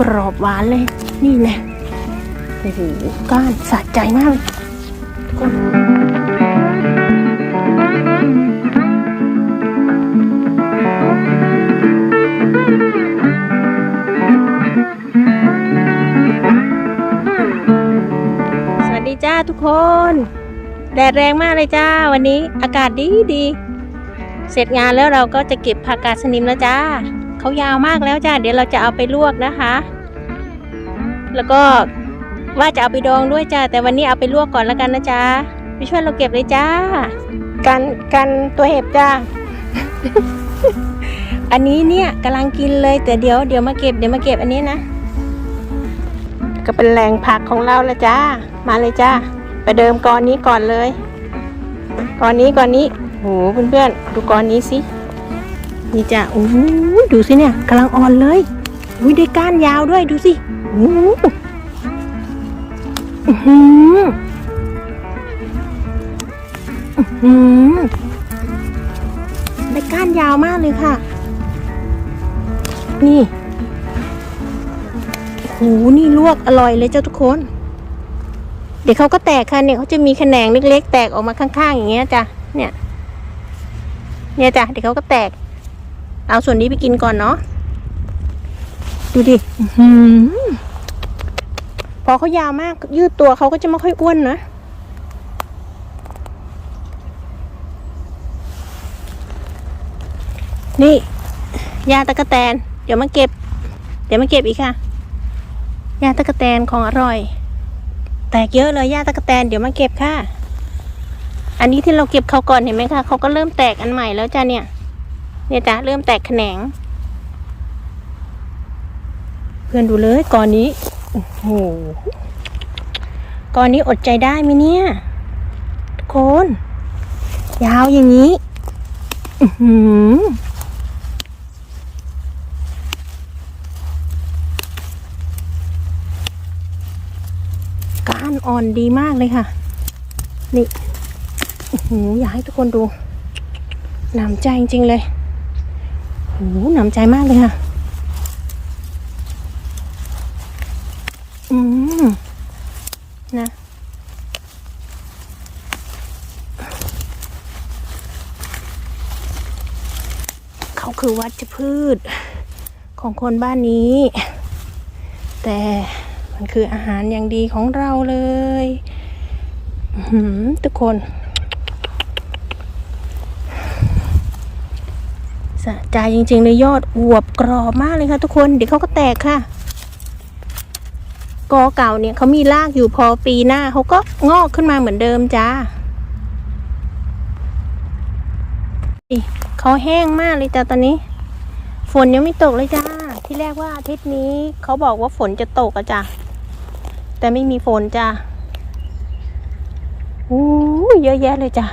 กรอบหวานเลย นี่แน่โอ้โหก้านสะใจมากเลยสวัสดีจ้าทุกคน แดดแรงมากเลยจ้า วันนี้อากาศดีดี เสร็จงานแล้วเราก็จะเก็บผักกาดสนิมแล้วจ้า เขายาวมากแล้วจ้าเดี๋ยวเราจะเอาไปลวกนะคะ แล้วก็ว่าจะเอาไปดองด้วยจ้าแต่วันนี้เอาไปลวกก่อนแล้วกันนะจ้าไปช่วยเราเก็บเลยจ้า กันกันตัวเห็บจ้า อันนี้เนี่ยกำลังกินเลยแต่เดี๋ยวเดี๋ยวมาเก็บเดี๋ยวมาเก็บอันนี้นะ ก็เป็นแหล่งผักของเราแล้วจ้า มาเลยจ้าไปเดิมกอนนี้ก่อนเลยกอนนี้กอนนี้โหเพื่อนๆดูกอนนี้สิ นี่จ้ะโอ้โหดูสิเนี่ยกำลังอ่อนเลยอุ้ยได้ก้านยาวด้วยดูสิโอ้หอื้อหืออื้อหือได้ก้านยาวมากเลยค่ะ นี่โอ้โหนี่ลวกอร่อยเลยเจ้าทุกคน เดี๋ยวเขาก็แตกค่ะเนี่ยเขาจะมีแขนงเล็กๆ แตกออกมาข้างๆอย่างเงี้ยจ้ะเนี่ย เนี่ยจ้ะเดี๋ยวเขาก็แตก เอาส่วนนี้ไปกินก่อนเนาะ ดูดิหือพอเขายาวมากยืดตัวเขาก็จะไม่ค่อยอ้วนนะ นี่ ยาตะกะแตน เดี๋ยวมาเก็บ เดี๋ยวมาเก็บอีกค่ะ ยาตะกะแตนของอร่อย แตกเยอะเลยยาตะกะแตน เดี๋ยวมาเก็บค่ะ อันนี้ที่เราเก็บเขาก่อนเห็นไหมคะเขาก็เริ่มแตกอันใหม่แล้วจ้ะเนี่ย เนี่ยจ้ะเริ่มแตกแขนง เพื่อนดูเลยก่อนนี้โอ้โหก่อนนี้อดใจได้ไหมเนี่ยทุกคน ยาวอย่างนี้อือหือก้านอ่อนดีมากเลยค่ะ นี่อือหืออยากให้ทุกคนดูหนำใจจริง ๆ เลย โอ้โหหนำใจมากเลยค่ะ อืม นะ เขาคือวัชพืช ของคนบ้านนี้ แต่มันคืออาหารอย่างดีของเราเลยหือทุกคน สะใจจริงๆเลยยอดอวบกรอบมากเลยค่ะทุกคนเดี๋ยวเขาก็แตกค่ะ กอเก่าเนี่ยเขามีรากอยู่พอปีหน้าเขาก็งอกขึ้นมาเหมือนเดิมจ้าเขาแห้งมากเลยจ้าตอนนี้ ฝนยังไม่ตกเลยจ้า ที่แรกว่าอาทิตย์นี้เขาบอกว่าฝนจะตกอะจ้าแต่ไม่มีฝนจ้าอู้เยอะแยะเลยจ้า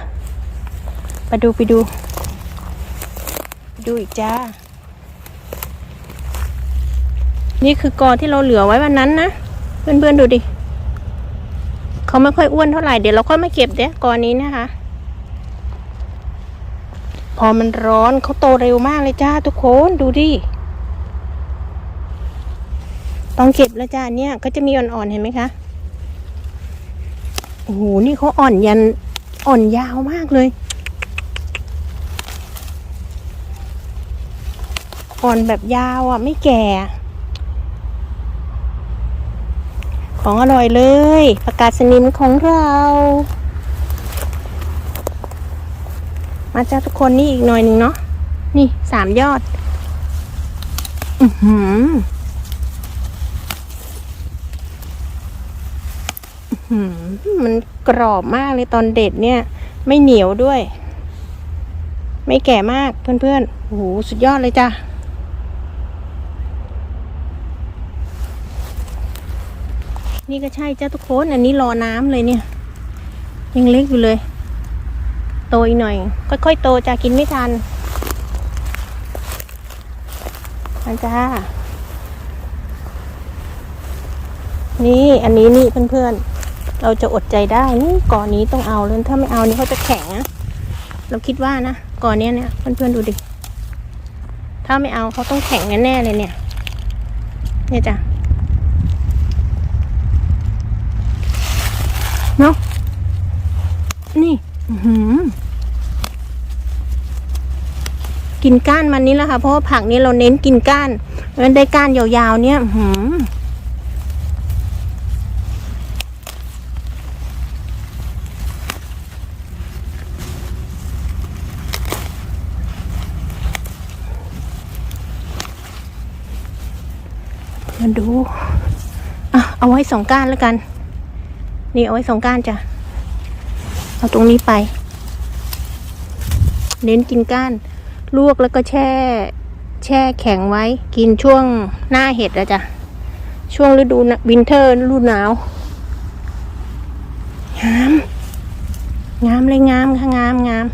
ไปดูไปดู ดูอีกจ้า นี่คือกอที่เราเหลือไว้วันนั้นนะ เพื่อนๆดูดิ เขาไม่ค่อยอ้วนเท่าไหร่ เดี๋ยวเราค่อยมาเก็บเด้กอนี้นะคะ พอมันร้อนเขาโตเร็วมากเลยจ้าทุกคนดูดิ ต้องเก็บแล้วจ้าเนี่ยก็จะมีอ่อนๆเห็นไหมคะโอ้โห นี่เขาอ่อนยันอ่อนยาวมากเลย อ่อนแบบยาวอะ ไม่แก่ ของอร่อยเลยผักกาดสนิมของเรา มาจ้าทุกคนนี่อีกหน่อยหนึ่งเนาะนี่สามยอดอือหืออือหือมันกรอบมากเลยตอนเด็ดเนี่ย ไม่เหนียวด้วย ไม่แก่มากเพื่อนๆโอ้โหสุดยอดเลยจ้า นี่ก็ใช่เจ้าทุกคน อันนี้รอน้ำเลยเนี่ย ยังเล็กอยู่เลย โตอีกหน่อย ค่อยๆโตจะกินไม่ทันมาจ้า นี่อันนี้นี่เพื่อนๆ เราจะอดใจได้นี่ก่อนนี้ต้องเอาเลยถ้าไม่เอานี่เขาจะแข็งนะเราคิดว่านะก่อนเนี้ยเนี่ยเพื่อนๆดูดิถ้าไม่เอาเขาต้องแข็งแน่ๆเลยเนี่ย เนี่ยจ้ะ เนาะนี่หือกินก้านมันนี้แหละค่ะเพราะว่าผักนี้เราเน้นกินก้านมันได้ก้านยาวๆ เนี่ยหือมาดู อะ เอาไว้สองก้านแล้วกัน นี่เอาไว้สองก้านจ้ะ เอาตรงนี้ไป เน้นกินก้าน ลวกแล้วก็แช่ แช่แข็งไว้ กินช่วงหน้าเห็ดอะจ้ะ ช่วงฤดูวินเทอร์ฤดูหนาว งาม งามเลยงามค่ะงามงาม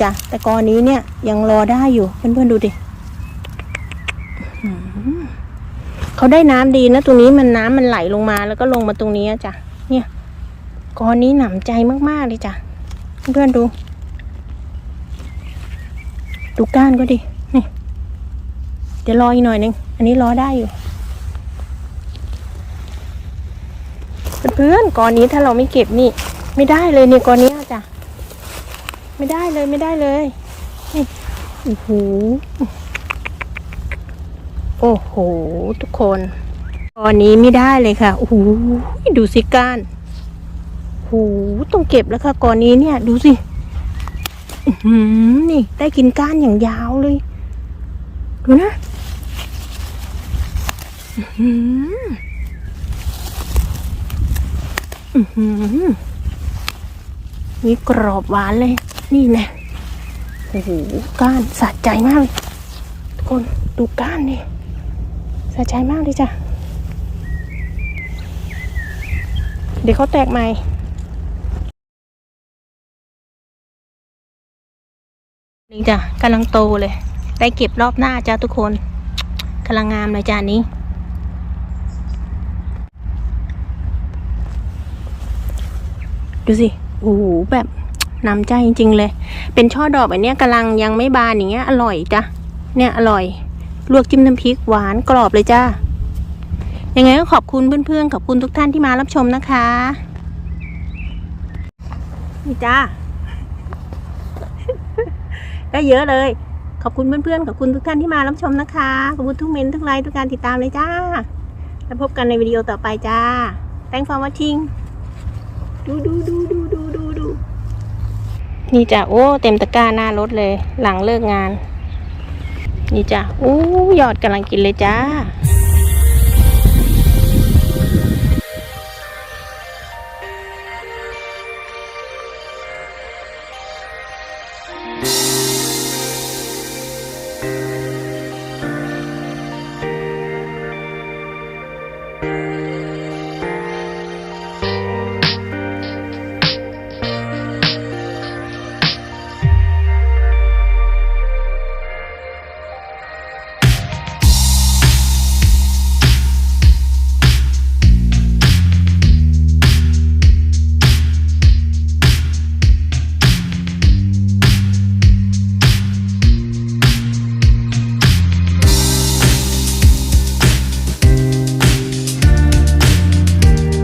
จ้ะ แต่กอนนี้เนี่ยยังรอได้อยู่ เพื่อนๆดูดิ เขาได้น้ำดีนะตรงนี้มันน้ำมันไหลลงมาแล้วก็ลงมาตรงนี้จ้ะเนี่ยกอนนี้หนำใจมากๆเลยจ้ะเพื่อนดู ดูก้านก็ดินี่เดี๋ยวรออีกหน่อยนึงอันนี้รอได้อยู่เพื่อนๆกอนนี้ถ้าเราไม่เก็บนี่ ไม่ได้เลยเนี่ยกอนนี้จ้ะไม่ได้เลยไม่ได้เลยนี่โอ้โห โอ้โห ทุกคนกอนนี้ไม่ได้เลยค่ะ โอ้โห ดูสิก้านโอ้โหต้องเก็บแล้วค่ะกอนนี้เนี่ย ดูสิอือนี่ ได้กินก้านอย่างยาวเลย ดูนะอือหืออื้อหือนี่กรอบหวานเลย นี่แน่โอ้โห ก้านสะใจมากเลย ทุกคน ดูก้านนี่ สะใจมากเลยจ้ะ เดี๋ยวเขาแตกใหม่นี่จ้ะกำลังโตเลย ได้เก็บรอบหน้าจ้าทุกคนกำลังงามเลยจ้านี้ ดูสิ โอ้โหแบบนำใจจริง ๆ เลย เป็นช่อดอกแบบเนี้ยกำลังยังไม่บานอย่างเงี้ยอร่อยจ้ะ เนี่ยอร่อย ลวกจิ้มน้ำพริกหวานกรอบเลยจ้ายังไงก็ขอบคุณเพื่อนๆ ขอบคุณทุกท่านที่มารับชมนะคะ นี่จ้า ได้เยอะเลย ขอบคุณเพื่อนๆ ขอบคุณทุกท่านที่มารับชมนะคะ ขอบคุณทุกเมนทุกไลค์ทุกการติดตามเลยจ้า แล้วพบกันในวิดีโอต่อไปจ้า thank for watching ดูดูดูดูดูดูดูนี่จ้ะโอ้ เต็มตะกร้าหน้ารถเลย หลังเลิกงาน นี่จ้ะอู้ยอดกำลังกินเลยจ้า